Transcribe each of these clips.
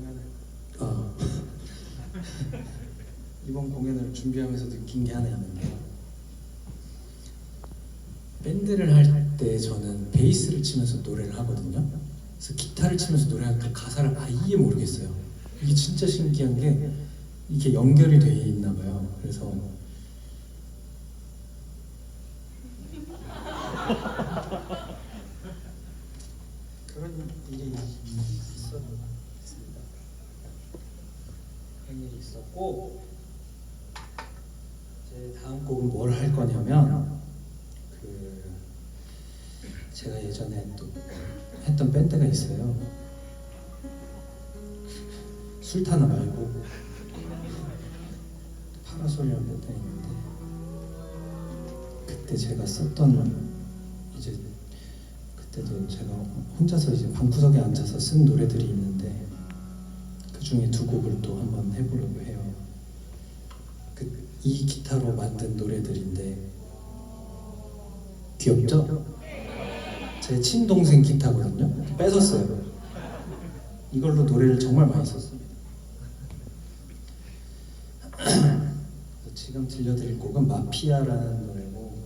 공연을 어. 이번 공연을 준비하면서 느낀 게 하나 있는데 밴드를 할 때 저는 베이스를 치면서 노래를 하거든요. 그래서 기타를 치면서 노래하니까 그 가사를 아예 모르겠어요. 이게 진짜 신기한 게 이게 연결이 돼 있나 봐요. 그래서 그런 일이 있었나 일이 있었고 이제 다음 곡은 뭘 할 거냐면 그 제가 예전에 또 했던 밴드가 있어요. 술타나 말고 파라솔이라는 밴드가 있는데 그때 제가 썼던 이제 그때도 제가 혼자서 이제 방구석에 앉아서 쓴 노래들이 있는데 그 중에 두 곡을 또 한번 해보려고 해요. 그 이 기타로 만든 노래들인데 귀엽죠? 제 친동생 기타거든요. 뺏었어요. 이걸로 노래를 정말 많이 썼습니다. 지금 들려드릴 곡은 마피아라는 노래고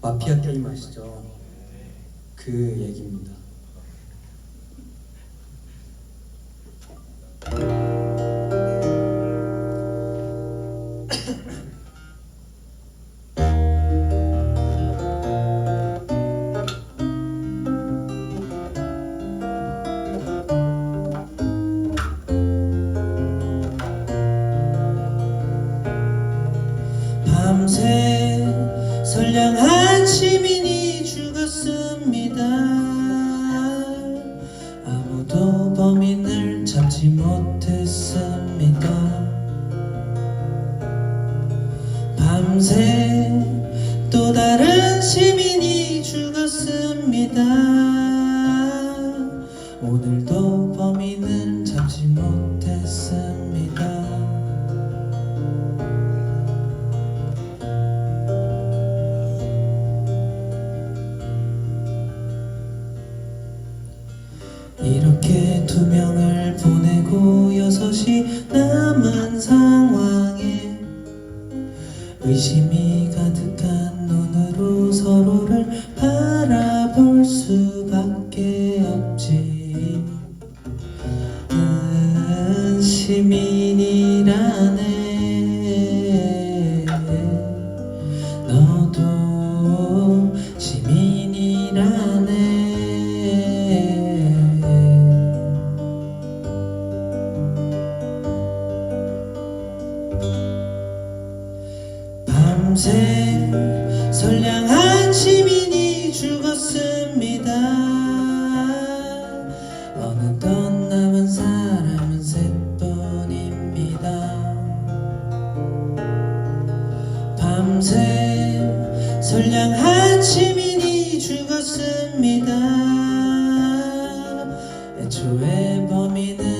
마피아 게임 아시죠? 그 얘기입니다. 밤새 또 다른 시민이 죽었습니다. 오늘도 범인을 잡지 못했습니다. 이렇게 두 명을 보내고 여섯이 남 의심이 가득한 눈으로 서로를 바라볼 수밖에 없지. 은 시민이 밤새 선량한 시민이 죽었습니다. 어느덧 남은 사람은 세뿐입니다. 밤새 선량한 시민이 죽었습니다. 애초에 범인은